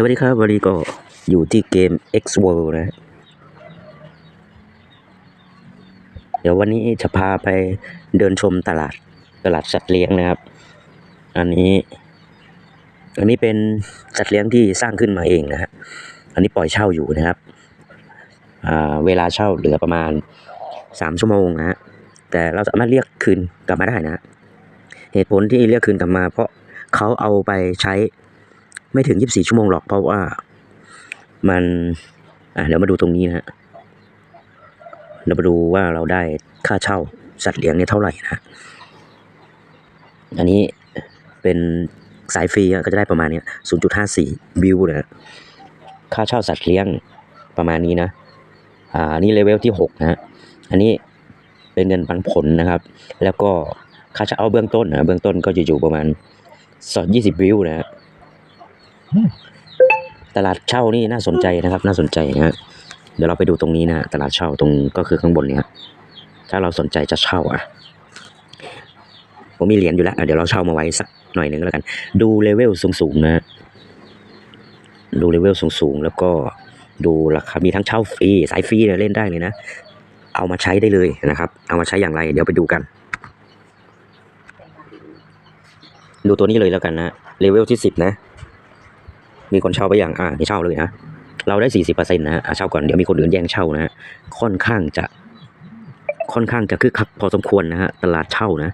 สวัสดีครับวันนี้ก็อยู่ที่เกม X World นะ เดี๋ยววันนี้จะพาไปเดินชมตลาดตลาดสัตว์เลี้ยงนะครับ อันนี้ อันนี้เป็นสัตว์เลี้ยงที่สร้างขึ้นมาเองนะฮะ อันนี้ปล่อยเช่าอยู่นะครับ เวลาเช่าเหลือประมาณสามชั่วโมงนะฮะ แต่เราสามารถเรียกคืนกลับมาได้นะ เหตุผลที่เรียกคืนกลับมา เพราะเขาเอาไปใช้ ไม่ถึง 24 ชั่วโมงหรอกเพราะว่ามันอะเดี๋ยวมาดูตรงนี้นะฮะเรามาดูว่าเราได้ค่าเช่าสัตว์เลี้ยงเนี่ยเท่าไหร่นะอันนี้เป็นสายฟรีอะก็จะได้ประมาณเนี้ย0.54บิลนะค่าเช่าสัตว์เลี้ยงประมาณนี้นะ อ่า นี่เลเวลที่6นะฮะอันนี้เป็นเงินปันผลนะครับ แล้วก็ค่าเช่าเบื้องต้นนะ เบื้องต้นก็จะอยู่ประมาณสอดยี่สิบวิวนะฮะ ตลาดเช่านี่น่าสนใจนะครับ น่าสนใจนะฮะเดี๋ยวเราไปดูตรงนี้นะตลาดเช่าตรงก็คือข้างบนเนี่ยถ้าเราสนใจจะเช่าอะผมมีเหรียญอยู่แล้วเดี๋ยวเราเช่ามาไว้สักหน่อยหนึ่งแล้วกัน ดูเลเวลสูงๆนะฮะดูเลเวลสูงๆ แล้วก็ดูราคา มีทั้งเช่าฟรีสายฟรีเนี่ยเล่นได้เลยนะ เอามาใช้ได้เลยนะครับ เอามาใช้อย่างไร เดี๋ยวไปดูกัน ดูตัวนี้เลยแล้วกันนะเลเวลที่สิบนะ มีคนเช่าไปอย่างอ่านี่เช่าเลยนะเราได้สี่สิบเปอร์เซ็นต์นะฮะเช่าก่อนเดี๋ยวมีคนอื่นแย่งเช่านะฮะค่อนข้างจะ ค่อนข้างจะคึกคักพอสมควรนะฮะตลาดเช่านะ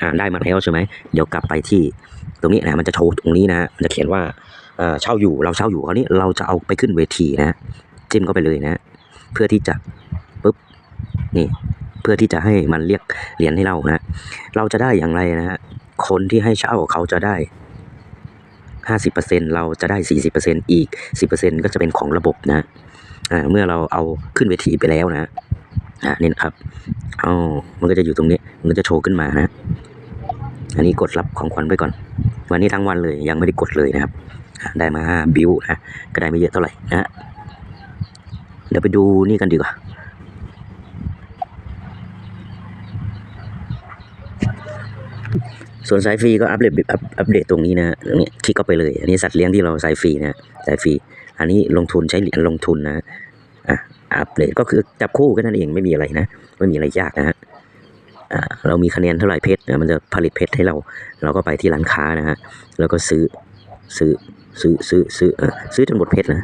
อ่าได้มาแล้วใช่ไหมเดี๋ยวกลับไปที่ตรงนี้นะมันจะโชว์ตรงนี้นะมันจะเขียนว่าอ่าเช่าอยู่เราเช่าอยู่คราวนี้เราจะเอาไปขึ้นเวทีนะจิ้มเข้าไปเลยนะ เพื่อที่จะปุ๊บนี่เพื่อที่จะให้มันเรียกเหรียญให้เรานะ เราจะได้อย่างไรนะฮะคนที่ให้เช่าเขาจะได้ ห้าสิบเปอร์เซ็นเราจะได้สี่สิบเปอร์เซ็นอีกสิบเปอร์เซ็นก็จะเป็นของระบบนะเมื่อเราเอาขึ้นเวทีไปแล้วนะอ่านี่นะครับอ๋อมันก็จะอยู่ตรงนี้ มันก็จะโชว์ขึ้นมานะ อันนี้กดรับของขวัญไปก่อน วันนี้ทั้งวันเลยยังไม่ได้กดเลยนะครับ ได้มาห้าบิวนะ ก็ได้ไม่เยอะเท่าไหร่นะ เดี๋ยวไปดูนี่กันดีกว่า ส่วนสายฟรีก็อัปเดตอัปเดตตรงนี้นะตรงนี้คลิกเข้าไปเลยอันนี้สัตว์เลี้ยงที่เราสายฟรีนะสายฟรี อันนี้ลงทุนใช้เหรียญลงทุนนะอะอัปเดตก็คือจับคู่แค่นั้นเองไม่มีอะไรนะไม่มีอะไรยากนะฮะอ่าเรามีคะแนนเท่าไหร่เพชรนะมันจะผลิตเพชรให้เรา เราก็ไปที่ร้านค้านะฮะแล้วก็ซื้อซื้อซื้อซื้อซื้อซื้อจนหมดเพชรนะ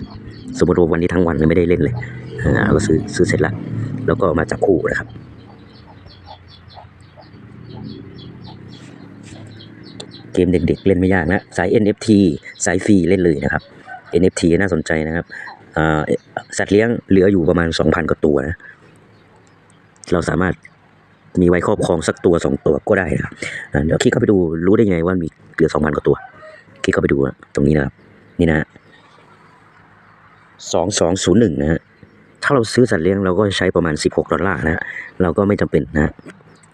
สมมติว่าวันนี้ทั้งวันไม่ได้เล่นเลยอ่าเราก็ซื้อซื้อเสร็จแล้วแล้วก็มาจับคู่นะครับ เกมเด็กๆเล่นไม่ยากนะ สาย NFT สายฟรีเล่นเลยนะครับ NFT น่าสนใจนะครับสัตว์เลี้ยงเหลืออยู่ประมาณ 2,000 กว่าตัวนะ เราสามารถมีไว้ครอบครองสักตัวสองตัวก็ได้นะครับเดี๋ยวคลิกเข้าไปดูรู้ได้ไงว่ามีเหลือ 2,000 กว่าตัว คลิกเข้าไปดูตรงนี้นะครับ นี่นะสองสองศูนย์หนึ่งนะฮะ ถ้าเราซื้อสัตว์เลี้ยงเราก็ใช้ประมาณ 16 ดอลลาร์นะฮะเราก็ไม่จำเป็นนะ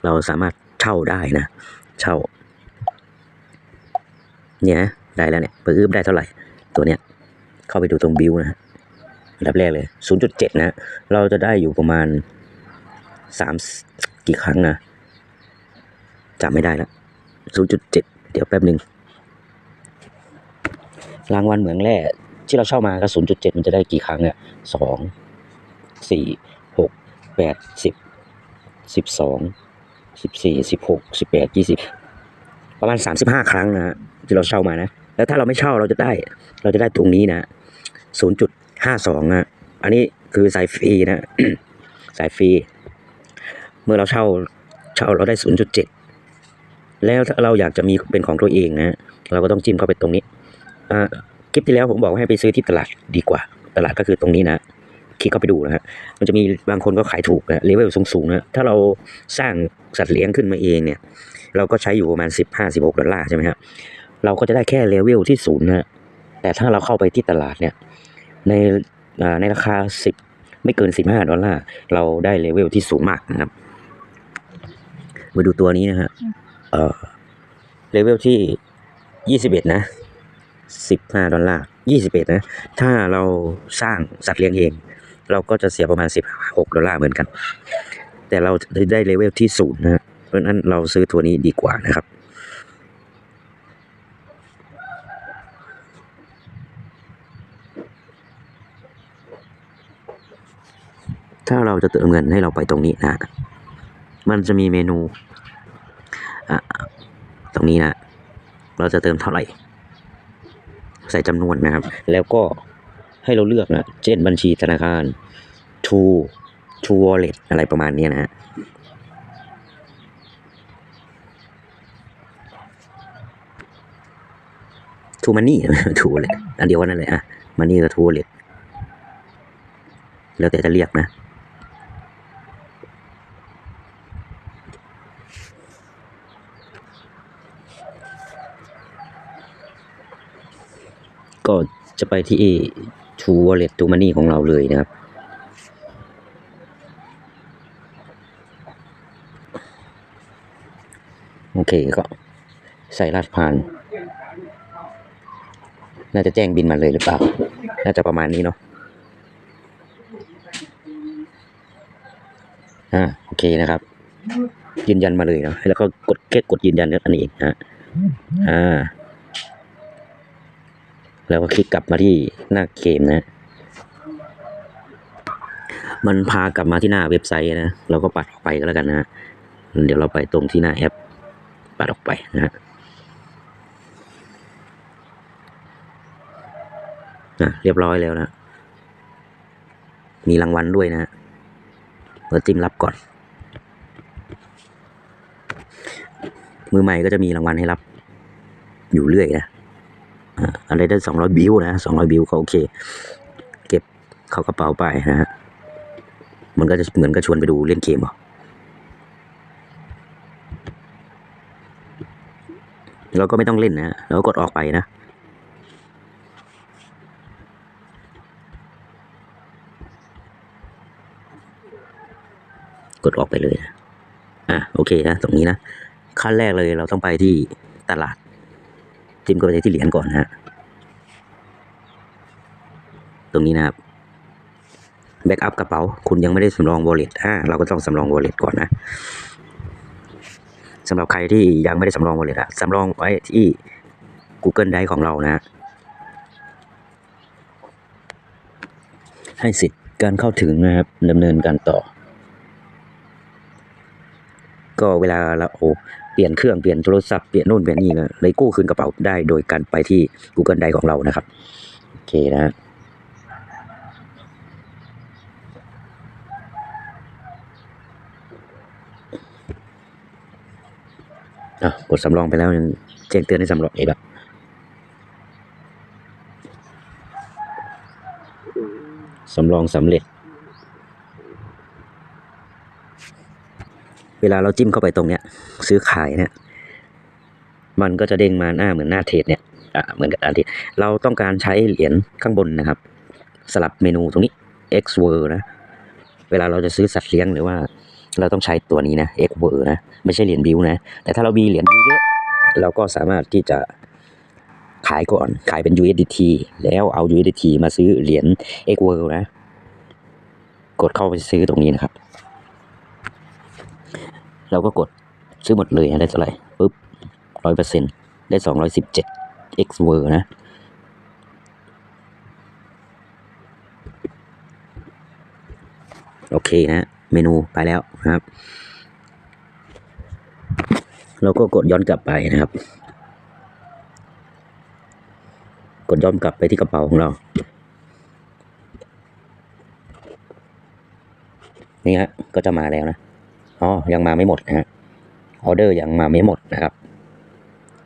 เราสามารถเช่าได้นะ เช่า เนี่ยนะได้แล้วเนี่ยปิดอึบได้เท่าไหร่ ตัวเนี้ยเข้าไปดูตรงบิวนะฮะอันดับแรกเลย 0.7 นะ เราจะได้อยู่ประมาณสามกี่ครั้งนะจำไม่ได้แล้ว 0.7 เดี๋ยวแป๊บหนึ่งรางวัลเหมืองแร่ที่เราเช่ามาก็ 0.7 มันจะได้กี่ครั้งอะสองสี่หกแปดสิบสิบสองสิบสี่สิบหกสิบแปดยี่สิบ ประมาณสามสิบห้าครั้งนะฮะที่เราเช่ามานะ แล้วถ้าเราไม่เช่าเราจะได้เราจะได้ตรงนี้นะศูนย์จุดห้าสองนะอันนี้คือสายฟรีนะสายฟรีเมื่อเราเช่าเช่าเราได้ศูนย์จุดเจ็ดแล้วถ้าเราอยากจะมีเป็นของตัวเองนะเราก็ต้องจิ้มเข้าไปตรงนี้คลิปที่แล้วผมบอกให้ไปซื้อที่ตลาดดีกว่า ตลาดก็คือตรงนี้นะ คลิกเข้าไปดูนะฮะมันจะมีบางคนก็ขายถูกนะเลเวลสูงๆนะถ้าเราสร้างสัตว์เลี้ยงขึ้นมาเองเนี่ย เราก็ใช้อยู่ประมาณสิบห้าสิบหกดอลลาร์ใช่ไหมครับเราก็จะได้แค่เลเวลที่ศูนย์นะแต่ถ้าเราเข้าไปที่ตลาดเนี่ยในในราคาสิบไม่เกินสิบห้าดอลลาร์เราได้เลเวลที่สูงมากนะครับ มาดูตัวนี้นะฮะเออเลเวลที่ยี่สิบเอ็ดนะสิบห้าดอลลาร์ยี่สิบเอ็ดนะ ถ้าเราสร้างสัตว์เลี้ยงเอง เราก็จะเสียประมาณ 16 ดอลลาร์เหมือนกัน แต่เราได้เลเวลที่ศูนนะเพราะนั้นเราซื้อตัวนี้ดีกว่านะครับ ถ้าเราจะเติมเงินให้เราไปตรงนี้นะ มันจะมีเมนูตรงนี้นะ เราจะเติมเท่าไหร่ ใส่จำนวนนะครับ แล้วก็ ให้เราเลือกนะเช่นบัญชีธนาคาร True True Wallet อะไรประมาณนี้นะฮะ True Money True Wallet อันเดียวกันนั่นแหละอะ Money กับ True Wallet แล้วแต่จะเรียกนะ ก็จะไปที่ True Wallet True Money ของเราเลยนะครับ โอเคก็ใส่รหัสผ่าน น่าจะแจ้งบินมาเลยหรือเปล่า น่าจะประมาณนี้เนาะอ่าโอเคนะครับ ยืนยันมาเลยเนาะแล้วก็กดแค่กดยืนยันอันนี้เองฮะอ่า แล้วก็คลิกกลับมาที่หน้าเกมนะ มันพากลับมาที่หน้าเว็บไซต์นะ เราก็ปัดออกไปก็แล้วกันนะเดี๋ยวเราไปตรงที่หน้าแอป ปัดออกไปนะฮะอะเรียบร้อยแล้วนะ มีรางวัลด้วยนะเราจิ้มรับก่อน มือใหม่ก็จะมีรางวัลให้รับ อยู่เรื่อยนะ อะไรได้สองร้อยบิวนะสองร้อยบิวก็โอเค เก็บเข้ากระเป๋าไปนะฮะมันก็จะเหมือนกับชวนไปดูเล่นเกมเหรอเราก็ไม่ต้องเล่นนะเราก็กดออกไปนะกดออกไปเลยนะอะโอเคนะตรงนี้นะขั้นแรกเลยเราต้องไปที่ตลาด จิ้มเข้าไปที่เหรียญก่อนนะฮะ ตรงนี้นะครับแบ็กอัพกระเป๋า คุณยังไม่ได้สำรอง wallet อ่าเราก็ต้องสำรอง wallet ก่อนนะสำหรับใครที่ยังไม่ได้สำรอง wallet อะสำรองไว้ที่ Google Drive ของเรานะ ให้สิทธิ์การเข้าถึงนะครับดำเนินการต่อ ก็เวลาเรา ลี่ยนเครื่องเปลี่ยนโทรศัพท์เปลี่ยนนู่นเปลี่ยนนี่ก็เลยกู้คืนกระเป๋าได้โดยการไปที่ Google Drive ของเรานะครับ โอเคนะฮะอะกดสำรองไปแล้วยังแจ้งเตือนให้สำรองอีกแล้วสำรองสำเร็จ เวลาเราจิ้มเข้าไปตรงเนี้ย ซื้อขายเนี่ย มันก็จะเด้งมาหน้าเหมือนหน้าเทรดเนี่ยอะเหมือนกับอันที่เราต้องการใช้เหรียญข้างบนนะครับ สลับเมนูตรงนี้ X word นะ เวลาเราจะซื้อสัตว์เลี้ยงหรือว่า เราต้องใช้ตัวนี้นะ X word นะ ไม่ใช่เหรียญบิวนะ แต่ถ้าเรามีเหรียญบิวเยอะเราก็สามารถที่จะขายก่อน ขายเป็น USDT แล้วเอา USDT มาซื้อเหรียญ X word นะ กดเข้าไปซื้อตรงนี้นะครับ เราก็กดซื้อหมดเลยได้เท่าไหร่ปุ๊บร้อยเปอร์เซ็นต์ได้สองร้อยสิบเจ็ด X word นะ โอเคนะเมนูไปแล้วนะครับ เราก็กดย้อนกลับไปนะครับ กดย้อนกลับไปที่กระเป๋าของเรานี่ฮะก็จะมาแล้วนะ อ๋อ ยังมาไม่หมดนะฮะ ออเดอร์ยังมาไม่หมดนะครับ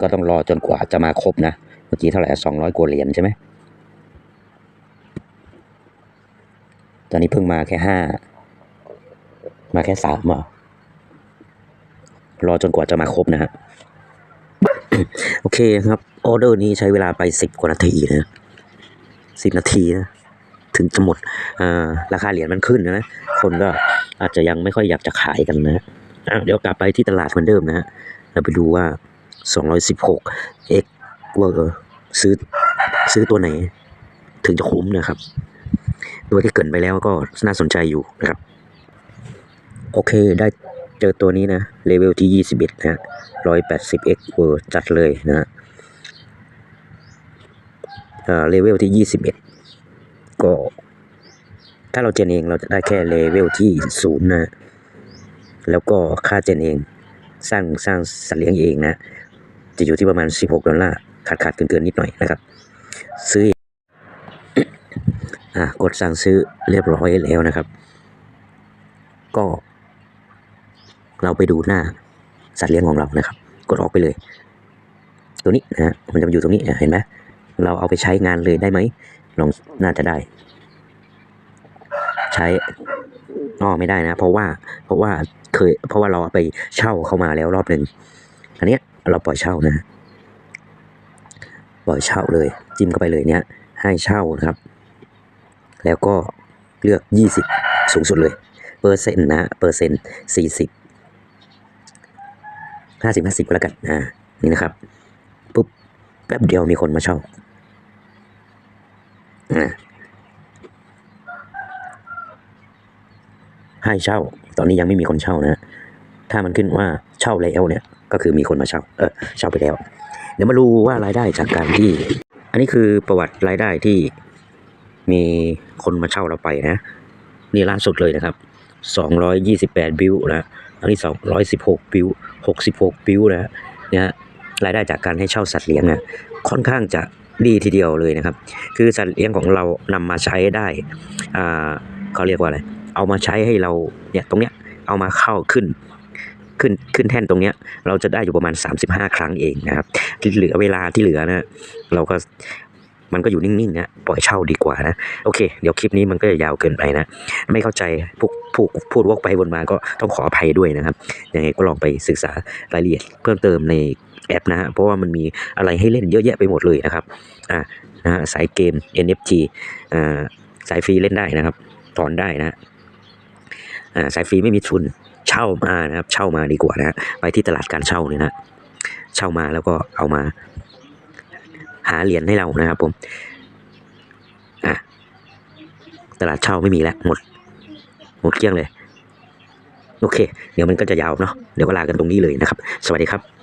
ก็ต้องรอจนกว่าจะมาครบนะ เมื่อกี้เท่าไหร่สองร้อยกว่าเหรียญใช่ไหม ตอนนี้เพิ่งมาแค่ห้า มาแค่สามอะรอจนกว่าจะมาครบนะฮะ โอเคครับ ออเดอร์นี้ใช้เวลาไปสิบกว่านาทีนะสิบนาทีนะ ถึงจะหมดอ่าราคาเหรียญมันขึ้นนะ คนก็อาจจะยังไม่ค่อยอยากจะขายกันนะเดี๋ยวกลับไปที่ตลาดเหมือนเดิมนะเราไปดูว่า 216 x เวอร์ซื้อซื้อตัวไหน ถึงจะคุ้มนะครับ ตัวที่เกินไปแล้วก็น่าสนใจอยู่นะครับ โอเคได้เจอตัวนี้นะเลเวลที่ 21 นะฮะ 180x เวอร์จัดเลยนะฮะอ่าเลเวลที่ 21 ก็ ถ้าเราเจนเองเราจะได้แค่เลเวลที่ศูนย์นะ แล้วก็ค่าเจนเอง สร้างสร้างสัตว์เลี้ยงเองนะ จะอยู่ที่ประมาณ 16 ดอลลาร์ขาดขาดเกินเกินนิดหน่อยนะครับ ซื้ออะกดสั่งซื้อเรียบร้อยแล้วนะครับ ก็ เราไปดูหน้าสัตว์เลี้ยงของเรานะครับ กดออกไปเลย ตัวนี้นะมันจะอยู่ตรงนี้เห็นไหม เราเอาไปใช้งานเลยได้ไหมลองน่าจะได้ ใช้อ้อไม่ได้นะ เพราะว่า เพราะว่าเคย เพราะว่าเราไปเช่าเข้ามาแล้วรอบหนึ่งอันเนี้ยเราปล่อยเช่านะ ปล่อยเช่าเลย จิ้มเข้าไปเลยเนี้ยให้เช่านะครับ แล้วก็เลือก 20 สูงสุดเลย เปอร์เซ็นต์นะ เปอร์เซ็นต์40 50 50ก็แล้วกันอ่านี่นะครับ ปุ๊บ แป๊บเดียวมีคนมาเช่า ให้เช่า ตอนนี้ยังไม่มีคนเช่านะ ถ้ามันขึ้นว่าเช่าแล้วเนี่ย ก็คือมีคนมาเช่า เออ เช่าไปแล้ว เดี๋ยวมาดูว่ารายได้จากการที่ อันนี้คือประวัติรายได้ที่มีคนมาเช่าเราไปนะ นี่ล่าสุดเลยนะครับ 228บิวนะอันนี้216บิว66บิวนะเนี่ยรายได้จากการให้เช่าสัตว์เลี้ยงนะค่อนข้างจะ ดีทีเดียวเลยนะครับ คือสัตว์เลี้ยงของเรานำมาใช้ได้อ่าเขาเรียกว่าอะไรเอามาใช้ให้เราเนี่ยตรงเนี้ยเอามาเข้าขึ้นขึ้นขึ้นแท่นตรงเนี้ยเราจะได้อยู่ประมาณ 35 ครั้งเองนะครับ ที่เหลือเวลาที่เหลือนะเราก็มันก็อยู่นิ่งๆนะปล่อยเช่าดีกว่านะโอเค เดี๋ยวคลิปนี้มันก็จะยาวเกินไปนะ ไม่เข้าใจพวกพูดพูดวกไปวนมาก็ต้องขออภัยด้วยนะครับยังไงก็ลองไปศึกษารายละเอียดเพิ่มเติมใน แอปนะฮะเพราะว่ามันมีอะไรให้เล่นเยอะแยะไปหมดเลยนะครับอ่านะฮะสายเกม NFT อ่าสายฟรีเล่นได้นะครับถอนได้นะอ่าสายฟรีไม่มีทุนเช่ามานะครับ เช่ามาดีกว่านะฮะไปที่ตลาดการเช่าเนี่ยนะเช่ามาแล้วก็เอามา หาเหรียญให้เรานะครับผมอะตลาดเช่าไม่มีแล้วหมด หมดเกลี้ยงเลย โอเค เดี๋ยวมันก็จะยาวเนาะเดี๋ยวก็ลากันตรงนี้เลยนะครับ สวัสดีครับ